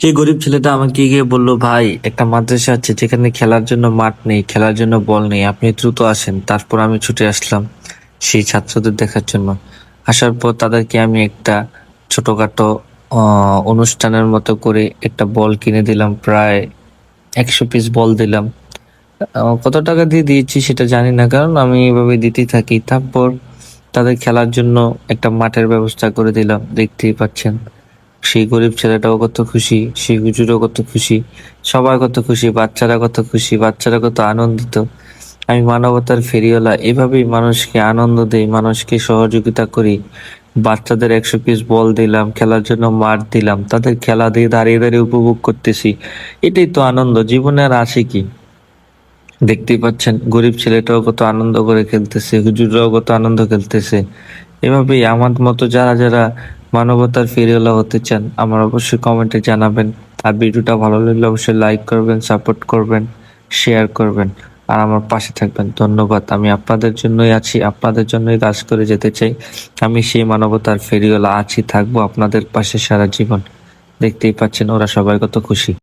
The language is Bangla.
সেই গরিব ছেলেটা আমাকে গিয়ে বলল, ভাই, একটা মাদ্রাসা আছে যেখানে খেলার জন্য মাঠ নেই, খেলার জন্য বল নেই। আপনি দ্রুত আসেন, তারপর আমি ছুটে আসলাম সেই ছাত্রদের দেখার জন্য। আসার পর তাদেরকে আমি একটা ছোটখাটো অনুষ্ঠানের মতো করে একটা বল কিনে দিলাম, প্রায় একশো পিস বল দিলাম। কত টাকা দিয়ে দিয়েছি সেটা জানি না, কারণ আমি এভাবে দিতেই থাকি। তারপর তাদের খেলার জন্য একটা মাঠের ব্যবস্থা করে দিলাম, দেখতেই পাচ্ছেন। সেই গরিব ছেলেটাও কত খুশি, সেই হুজুরও কত খুশি, সবাই কত খুশি, বাচ্চারা কত খুশি, বাচ্চারা কত আনন্দিত। আমি মানবতার ফেরিওয়ালা, এভাবেই মানুষকে আনন্দ দেই, মানুষকে সহযোগিতা করি। বাচ্চাদের একশো পিস বল দিলাম, খেলার জন্য মাঠ দিলাম, তাদের খেলা দিয়ে দাঁড়িয়ে দাঁড়িয়ে উপভোগ করতেছি। এটাই তো আনন্দ, জীবনে আর আসে কি? দেখতেই পাচ্ছেন, গরিব ছেলেটাও কত আনন্দ করে খেলতেছে, হুজুররাও কত আনন্দ খেলতেছে। এভাবেই আমার মতো যারা যারা মানবতার ফেরিওয়ালা হতে চান, আমার অবশ্যই কমেন্টে জানাবেন। আর ভিডিওটা ভালো লাগলে অবশ্যই লাইক করবেন সাপোর্ট করবেন শেয়ার করবেন। আর আমার পাশে থাকবেন। ধন্যবাদ। আমি আপনাদের জন্যই আছি, আপনাদের জন্যই কাজ করে যেতে চাই। আমি সেই মানবতার ফেরিওয়ালা আছি, থাকব আপনাদের পাশে সারা জীবন। দেখতেই পাচ্ছেন, ওরা সবাই কত খুশি।